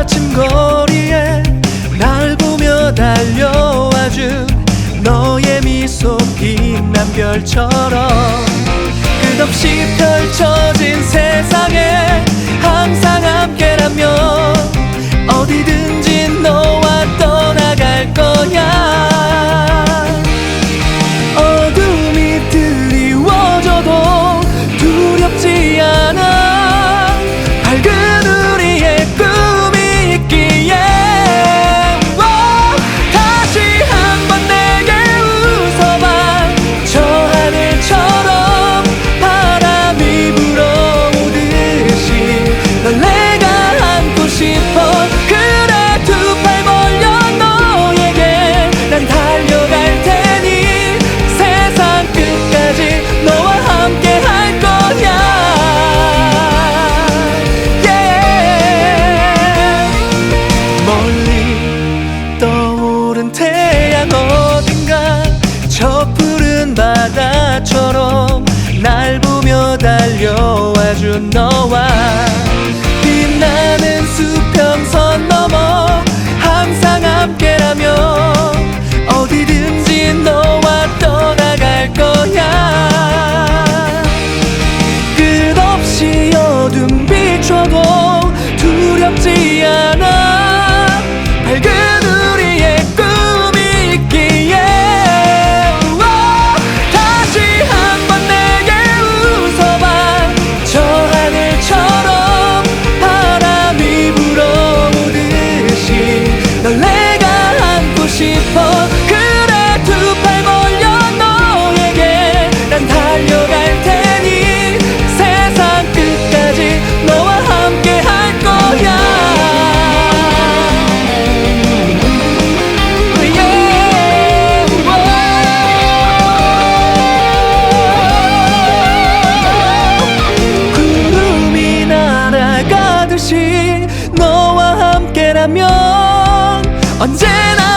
아침 거리에 날 보며 달려와준 너의 미소 빛남별처럼 끝없이 펼쳐진 세상에 항상 함께라면 달려와준 너와. 빛나는 수평선 넘어 항상 함께라면 어디든지 너와 떠나갈 거야. 끝없이 어둠 비춰도 두렵지 않아 널 내가 안고 싶어. 그래 두 팔 벌려 너에게 난 달려갈 테니 세상 끝까지 너와 함께 할 거야. 구름이 날아가듯이 너와 함께라면 언제나